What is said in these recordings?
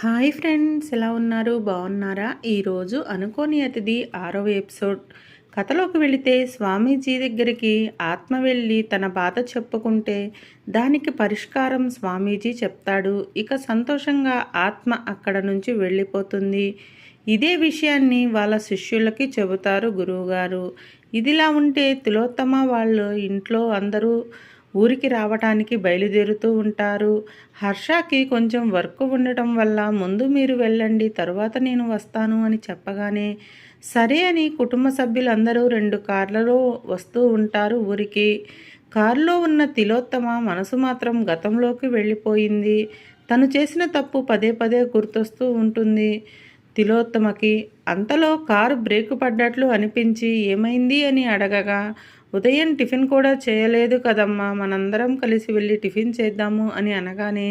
Hi friends ఎలా ఉన్నారు? బాగున్నారా? ఈరోజు అనుకోని అతిథి ఆరవ ఎపిసోడ్. కథలోకి వెళితే స్వామీజీ దగ్గరికి ఆత్మ వెళ్ళి తన బాధ చెప్పుకుంటే దానికి పరిష్కారం స్వామీజీ చెప్తాడు. ఇక సంతోషంగా ఆత్మ అక్కడ నుంచి వెళ్ళిపోతుంది. ఇదే విషయాన్ని వాళ్ళ శిష్యులకి చెబుతారు గురువుగారు. ఇదిలా ఉంటే తిలోత్తమ వాళ్ళు ఇంట్లో అందరూ ఊరికి రావటానికి బయలుదేరుతూ ఉంటారు. హర్షకి కొంచెం వర్క్ ఉండటం వల్ల ముందు మీరు వెళ్ళండి తరువాత నేను వస్తాను అని చెప్పగానే సరే అని కుటుంబ సభ్యులందరూ రెండు కార్లలో వస్తూ ఉంటారు ఊరికి. కారులో ఉన్న తిలోత్తమ మనసు మాత్రం గతంలోకి వెళ్ళిపోయింది. తను చేసిన తప్పు పదే పదే గుర్తొస్తూ ఉంటుంది. తిలోత్తమకి అంతలో కారు బ్రేకు పడ్డట్లు అనిపించి ఏమైంది అని అడగగా ఉదయం టిఫిన్ కూడా చేయలేదు కదమ్మా మనందరం కలిసి వెళ్ళి టిఫిన్ చేద్దాము అని అనగానే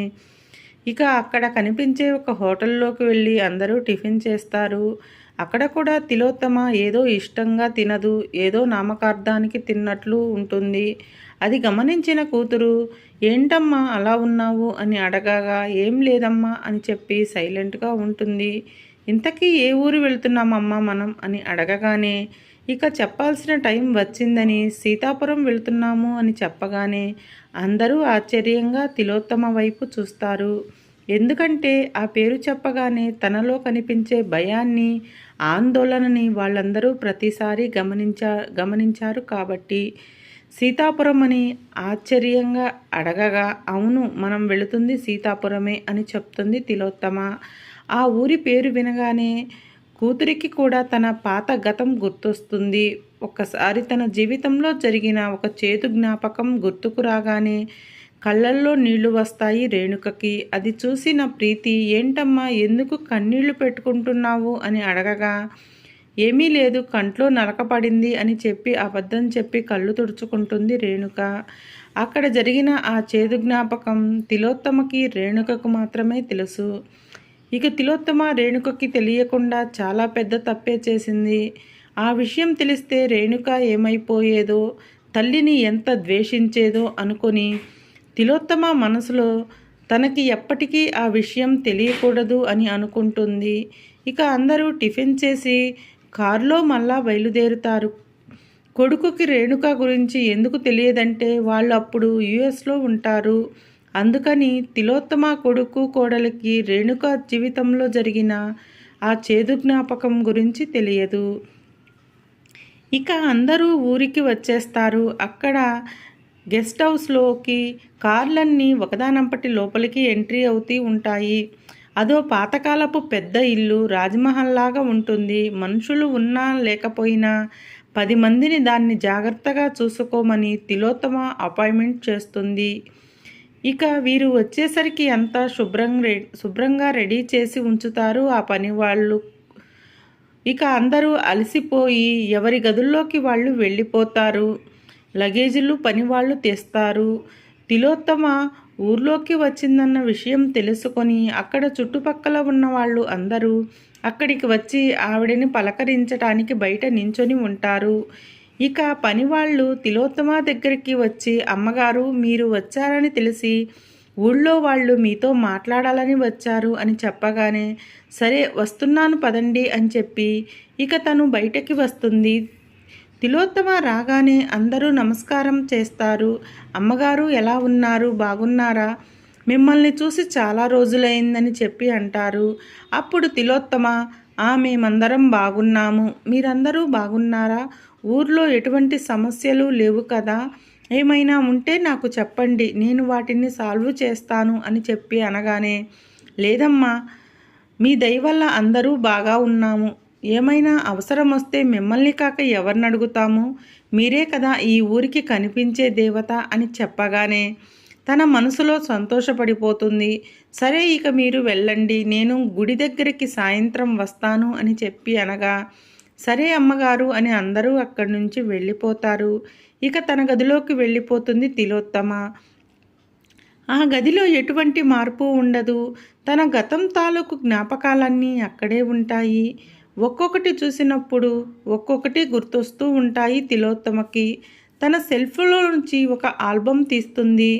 ఇక అక్కడ కనిపించే ఒక హోటల్లోకి వెళ్ళి అందరూ టిఫిన్ చేస్తారు. అక్కడ కూడా తిలోత్తమ ఏదో ఇష్టంగా తినదు ఏదో నామకార్థానికి తిన్నట్లు ఉంటుంది. అది గమనించిన కూతురు ఏంటమ్మా అలా ఉన్నావు? అని అడగగా ఏం లేదమ్మా అని చెప్పి సైలెంట్గా ఉంటుంది. ఇంతకీ ఏ ఊరు వెళ్తున్నామమ్మా మనం? అని అడగగానే ఇక చెప్పాల్సిన టైం వచ్చిందని సీతాపురం వెళ్తున్నాము అని చెప్పగానే అందరూ ఆశ్చర్యంగా తిలోత్తమ వైపు చూస్తారు. ఎందుకంటే ఆ పేరు చెప్పగానే తనలో కనిపించే భయాన్ని ఆందోళనని వాళ్ళందరూ ప్రతిసారి గమనించా గమనించారు కాబట్టి సీతాపురం అని ఆశ్చర్యంగా అడగగా అవును మనం వెళుతుంది సీతాపురమే అని చెప్తుంది తిలోత్తమ. ఆ ఊరి పేరు వినగానే కూతురికి కూడా తన పాత గతం గుర్తొస్తుంది. ఒక్కసారి తన జీవితంలో జరిగిన ఒక చేతు జ్ఞాపకం గుర్తుకు రాగానే కళ్ళల్లో నీళ్ళు వస్తాయి రేణుకకి. అది చూసిన ప్రీతి ఏంటమ్మా ఎందుకు కన్నీళ్ళు పెట్టుకుంటున్నావు? అని అడగగా ఏమీ లేదు కంట్లో నలకపడింది అని చెప్పి అబద్ధం చెప్పి కళ్ళు తుడుచుకుంటుంది రేణుక. అక్కడ జరిగిన ఆ చేదు జ్ఞాపకం తిలోత్తమకి రేణుకకు మాత్రమే తెలుసు. ఇక తిలోత్తమ రేణుకకి తెలియకుండా చాలా పెద్ద తప్పే చేసింది. ఆ విషయం తెలిస్తే రేణుక ఏమైపోయేదో తల్లిని ఎంత ద్వేషించేదో అనుకొని తిలోత్తమ మనసులో తనకి ఎప్పటికీ ఆ విషయం తెలియకూడదు అని అనుకుంటుంది. ఇక అందరూ టిఫిన్ చేసి కారులో మళ్ళా బయలుదేరుతారు. కొడుకుకి రేణుక గురించి ఎందుకు తెలియదంటే వాళ్ళు అప్పుడు యుఎస్లో ఉంటారు. అందుకని తిలోత్తమ కొడుకు కోడలికి రేణుక జీవితంలో జరిగిన ఆ చేదు జ్ఞాపకం గురించి తెలియదు. ఇక అందరూ ఊరికి వచ్చేస్తారు. అక్కడ గెస్ట్ హౌస్లోకి కార్లన్నీ ఒకదానంపటి లోపలికి ఎంట్రీ అవుతూ ఉంటాయి. అదో పాతకాలపు పెద్ద ఇల్లు రాజ్మహల్లాగా ఉంటుంది. మనుషులు ఉన్నా లేకపోయినా పది మందిని దాన్ని జాగ్రత్తగా చూసుకోమని తిలోత్తమ అపాయింట్మెంట్ చేస్తుంది. ఇక వీరు వచ్చేసరికి అంతా శుభ్రం శుభ్రంగా రెడీ చేసి ఉంచుతారు ఆ పని వాళ్ళు. ఇక అందరూ అలసిపోయి ఎవరి గదుల్లోకి వాళ్ళు వెళ్ళిపోతారు. లగేజీలు పని వాళ్ళు తెస్తారు. తిలోత్తమ ఊర్లోకి వచ్చిందన్న విషయం తెలుసుకొని అక్కడ చుట్టుపక్కల ఉన్న వాళ్ళు అందరూ అక్కడికి వచ్చి ఆవిడని పలకరించడానికి బయట నించొని ఉంటారు. ఇక పనివాళ్ళు తిలోత్తమ దగ్గరికి వచ్చి అమ్మగారు మీరు వచ్చారని తెలిసి ఊళ్ళో వాళ్ళు మీతో మాట్లాడాలని వచ్చారు అని చెప్పగానే సరే వస్తున్నాను పదండి అని చెప్పి ఇక తను బయటకి వస్తుంది. తిలోత్తమ రాగానే అందరూ నమస్కారం చేస్తారు. అమ్మగారు ఎలా ఉన్నారు? బాగున్నారా? మిమ్మల్ని చూసి చాలా రోజులైందని చెప్పి అంటారు. అప్పుడు తిలోత్తమ ఆ మేమందరం బాగున్నాము. మీరందరూ బాగున్నారా? ఊర్లో ఎటువంటి సమస్యలు లేవు కదా. ఏమైనా ఉంటే నాకు చెప్పండి. నేను వాటిని సాల్వ్ చేస్తాను అని చెప్పి అనగానే లేదమ్మా మీ దయ వల్ల అందరూ బాగా ఉన్నాము. ఏమైనా అవసరం వస్తే మిమ్మల్ని కాక ఎవరిని అడుగుతాము? మీరే కదా ఈ ఊరికి కనిపించే దేవత అని చెప్పగానే తన మనసులో సంతోషపడిపోతుంది. సరే ఇక మీరు వెళ్ళండి. నేను గుడి దగ్గరికి సాయంత్రం వస్తాను అని చెప్పి అనగా సరే అమ్మగారు అని అందరూ అక్కడి నుంచి వెళ్ళిపోతారు. ఇక తన గదిలోకి వెళ్ళిపోతుంది తిలోత్తమ. ఆ గదిలో ఎటువంటి మార్పు ఉండదు. తన గతం తాలూకు జ్ఞాపకాలన్నీ అక్కడే ఉంటాయి. ఒక్కొక్కటి చూసినప్పుడు ఒక్కొక్కటి గుర్తొస్తూ ఉంటాయి తిలోత్తమకి. తన సెల్ఫ్లో నుంచి ఒక ఆల్బమ్ తీస్తుంది.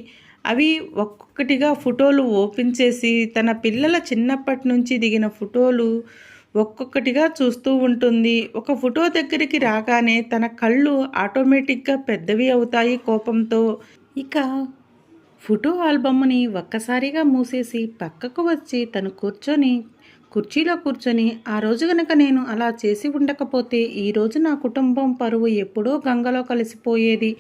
అవి ఒక్కొక్కటిగా ఫోటోలు ఓపెన్ చేసి తన పిల్లల చిన్నప్పటి నుంచి దిగిన ఫోటోలు ఒక్కొక్కటిగా చూస్తూ ఉంటుంది. ఒక ఫోటో దగ్గరికి రాగానే తన కళ్ళు ఆటోమేటిక్గా పెద్దవి అవుతాయి కోపంతో. ఇక ఫోటో ఆల్బమ్ని ఒక్కసారిగా మూసేసి పక్కకు వచ్చి తను కూర్చొని కుర్చీలో కూర్చొని ఆ రోజు గనక నేను అలా చేసి ఉండకపోతే ఈరోజు నా కుటుంబం పరువు ఎప్పుడో గంగలో కలిసిపోయేది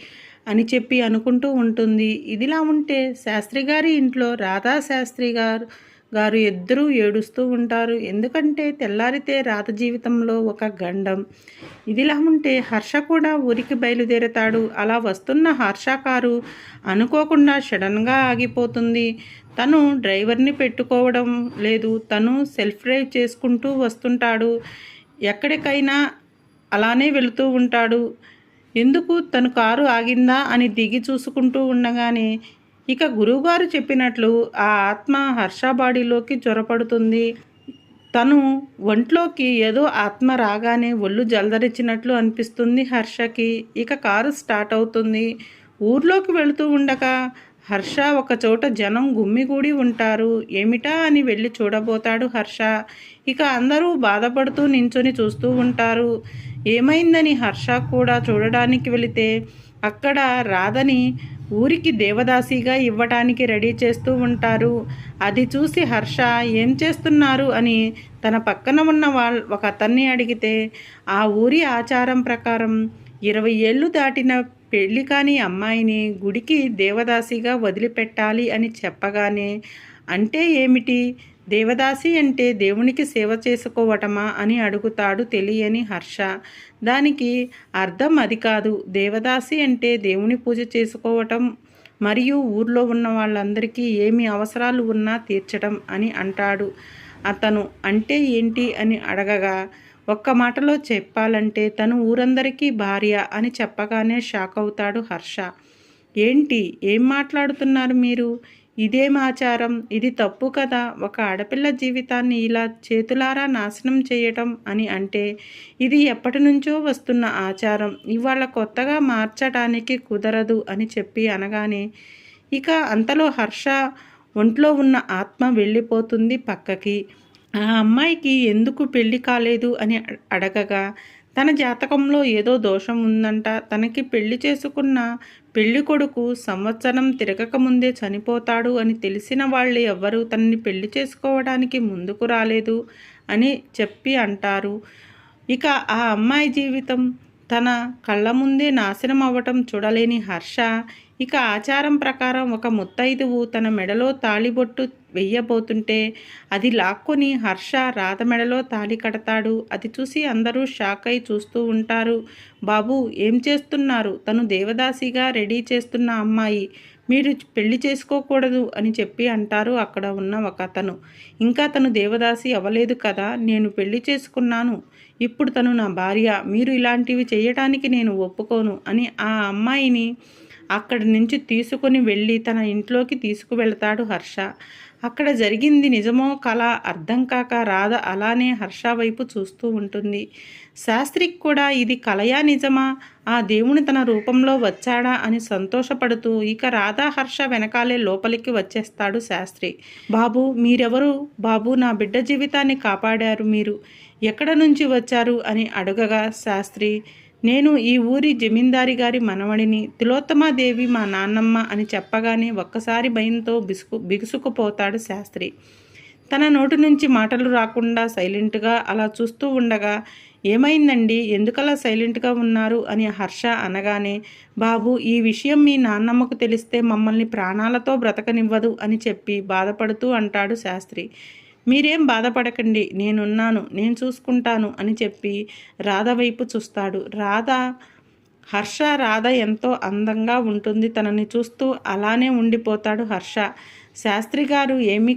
అని చెప్పి అనుకుంటూ ఉంటుంది. ఇదిలా ఉంటే శాస్త్రి గారి ఇంట్లో రాధా శాస్త్రి గారు గారు ఇద్దరూ ఏడుస్తూ ఉంటారు. ఎందుకంటే తెల్లారితే రాత జీవితంలో ఒక గండం. ఇదిలా ఉంటే హర్ష కూడా ఊరికి బయలుదేరతాడు. అలా వస్తున్న హర్ష కారు అనుకోకుండా సడన్గా ఆగిపోతుంది. తను డ్రైవర్ని పెట్టుకోవడం లేదు. తను సెల్ఫ్ డ్రైవ్ చేసుకుంటూ వస్తుంటాడు. ఎక్కడికైనా అలానే వెళుతూ ఉంటాడు. ఎందుకు? తను కారు ఆగిందా అని దిగి చూసుకుంటూ ఉండగానే ఇక గురువుగారు చెప్పినట్లు ఆ ఆత్మ హర్ష బాడీలోకి చొరపడుతుంది. తను ఒంట్లోకి ఏదో ఆత్మ రాగానే ఒళ్ళు జలదరిచినట్లు అనిపిస్తుంది హర్షకి. ఇక కారు స్టార్ట్ అవుతుంది. ఊర్లోకి వెళుతూ ఉండగా హర్ష ఒక చోట జనం గుమ్మిగూడి ఉంటారు. ఏమిటా అని వెళ్ళి చూడబోతాడు హర్ష. ఇక అందరూ బాధపడుతూ నించొని చూస్తూ ఉంటారు. ఏమైందని హర్ష కూడా చూడడానికి వెళితే అక్కడ రాధని ఊరికి దేవదాసిగా ఇవ్వటానికి రెడీ చేస్తూ ఉంటారు. అది చూసి హర్ష ఏం చేస్తున్నారు అని తన పక్కన ఉన్న వాళ్ళ ఒక అతన్ని అడిగితే ఆ ఊరి ఆచారం ప్రకారం ఇరవై ఏళ్ళు దాటిన పెళ్ళి కాని అమ్మాయిని గుడికి దేవదాసిగా వదిలిపెట్టాలి అని చెప్పగానే అంటే ఏమిటి? దేవదాసి అంటే దేవునికి సేవ చేసుకోవటమా అని అడుగుతాడు తెలియని హర్ష. దానికి అర్థం అది కాదు. దేవదాసి అంటే దేవుని పూజ చేసుకోవటం మరియు ఊర్లో ఉన్న వాళ్ళందరికీ ఏమి అవసరాలు ఉన్నా తీర్చడం అని అంటాడు. అతను అంటే ఏంటి అని అడగగా ఒక్క మాటలో చెప్పాలంటే తను ఊరందరికీ భార్య అని చెప్పగానే షాక్ అవుతాడు హర్ష. ఏంటి? ఏం మాట్లాడుతున్నారు మీరు? ఇదేం ఆచారం ఇది తప్పు కదా ఒక ఆడపిల్ల జీవితాన్ని ఇలా చేతులారా నాశనం చేయటం అని అంటే ఇది ఎప్పటి నుంచో వస్తున్న ఆచారం ఇవాళ కొత్తగా మార్చడానికి కుదరదు అని చెప్పి అనగానే ఇక అంతలో హర్ష ఒంట్లో ఉన్న ఆత్మ వెళ్ళిపోతుంది పక్కకి. ఆ అమ్మాయికి ఎందుకు పెళ్ళి కాలేదు అని అడగగా తన జాతకంలో ఏదో దోషం ఉందంట. తనకి పెళ్ళి చేసుకున్న పెళ్ళి కొడుకు సంవత్సరం తిరగకముందే చనిపోతాడు అని తెలిసిన వాళ్ళు ఎవ్వరూ తనని పెళ్ళి చేసుకోవడానికి ముందుకు రాలేదు అని చెప్పి అంటారు. ఇక ఆ అమ్మాయి జీవితం తన కళ్ళ ముందే నాశనం అవ్వటం చూడలేని హర్ష ఇక ఆచారం ప్రకారం ఒక ముత్తైదువు తన మెడలో తాళిబొట్టు వెయ్యబోతుంటే అది లాక్కొని హర్ష రాధ మెడలో తాళి కడతాడు. అది చూసి అందరూ షాక్ అయి చూస్తూ ఉంటారు. బాబు ఏం చేస్తున్నారు? తను దేవదాసిగా రెడీ చేస్తున్న అమ్మాయి. మీరు పెళ్ళి చేసుకోకూడదు అని చెప్పి అంటారు అక్కడ ఉన్న ఒక అతను. ఇంకా తను దేవదాసి అవ్వలేదు కదా నేను పెళ్ళి చేసుకున్నాను. ఇప్పుడు తను నా భార్య. మీరు ఇలాంటివి చేయటానికి నేను ఒప్పుకోను అని ఆ అమ్మాయిని అక్కడి నుంచి తీసుకుని వెళ్ళి తన ఇంట్లోకి తీసుకువెళ్తాడు హర్ష. అక్కడ జరిగింది నిజమో కళ అర్థం కాక రాధ అలానే హర్ష వైపు చూస్తూ ఉంటుంది. శాస్త్రికి కూడా ఇది కలయా నిజమా? ఆ దేవుని తన రూపంలో వచ్చాడా అని సంతోషపడుతూ ఇక రాధా హర్ష వెనకాలే లోపలికి వచ్చేస్తాడు శాస్త్రి. బాబు మీరెవరు? బాబు నా బిడ్డ జీవితాన్ని కాపాడారు మీరు. ఎక్కడ నుంచి వచ్చారు? అని అడగగా శాస్త్రి. నేను ఈ ఊరి జమీందారి గారి మనవడిని తిలోత్తమాదేవి మా నాన్నమ్మ అని చెప్పగానే ఒక్కసారి భయంతో బిసుకు బిగుసుకుపోతాడు శాస్త్రి. తన నోటి నుంచి మాటలు రాకుండా సైలెంట్గా అలా చూస్తూ ఉండగా ఏమైందండి? ఎందుకలా సైలెంట్గా ఉన్నారు? అని హర్ష అనగానే బాబు ఈ విషయం మీ నాన్నమ్మకు తెలిస్తే మమ్మల్ని ప్రాణాలతో బ్రతకనివ్వదు అని చెప్పి బాధపడుతూ అంటాడు శాస్త్రి. మీరేం బాధపడకండి నేనున్నాను నేను చూసుకుంటాను అని చెప్పి రాధ వైపు చూస్తాడు. రాధ హర్ష రాధ ఎంతో అందంగా ఉంటుంది. తనని చూస్తూ అలానే ఉండిపోతాడు హర్ష. శాస్త్రి గారు ఏమి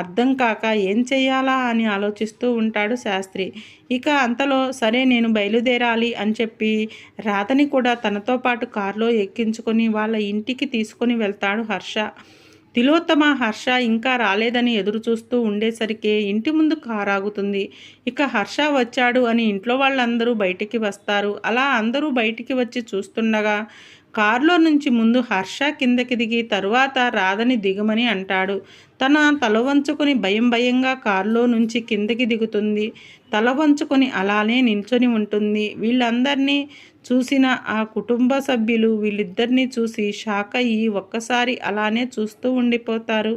అర్థం కాక ఏం చేయాలా అని ఆలోచిస్తూ ఉంటాడు శాస్త్రి. ఇక అంతలో సరే నేను బయలుదేరాలి అని చెప్పి రాధని కూడా తనతో పాటు కారులో ఎక్కించుకొని వాళ్ళ ఇంటికి తీసుకొని వెళ్తాడు హర్ష. తిలోత్తమ హర్ష ఇంకా రాలేదని ఎదురుచూస్తూ ఉండేసరికే ఉండేసరికి ఇంటి ముందు కారాగుతుంది. ఇక హర్ష వచ్చాడు అని ఇంట్లో వాళ్ళందరూ బయటికి వస్తారు. అలా అందరూ బయటికి వచ్చి చూస్తుండగా కారులో నుంచి ముందు హర్ష కిందకి దిగి తరువాత రాధని దిగమని అంటాడు. తన తల వంచుకొని భయం భయంగా కారులో నుంచి కిందకి దిగుతుంది. తల వంచుకొని అలానే నిల్చొని ఉంటుంది. వీళ్ళందరినీ చూసిన ఆ కుటుంబ సభ్యులు వీళ్ళిద్దరినీ చూసి షాక్ అయ్యి ఒక్కసారి అలానే చూస్తూ ఉండిపోతారు.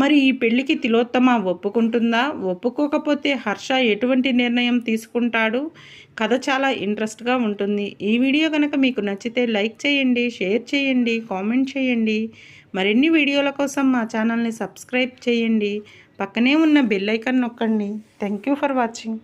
మరి ఈ పెళ్ళికి తిలోత్తమ ఒప్పుకుంటుందా? ఒప్పుకోకపోతే హర్ష ఎటువంటి నిర్ణయం తీసుకుంటాడు? కథ చాలా ఇంట్రెస్ట్గా ఉంటుంది. ఈ వీడియో కనుక మీకు నచ్చితే లైక్ చేయండి షేర్ చేయండి కామెంట్ చేయండి. మరిన్ని వీడియోల కోసం మా ఛానల్ని సబ్స్క్రైబ్ చేయండి. పక్కనే ఉన్న బెల్ ఐకాన్ నొక్కండి. Thank you for watching.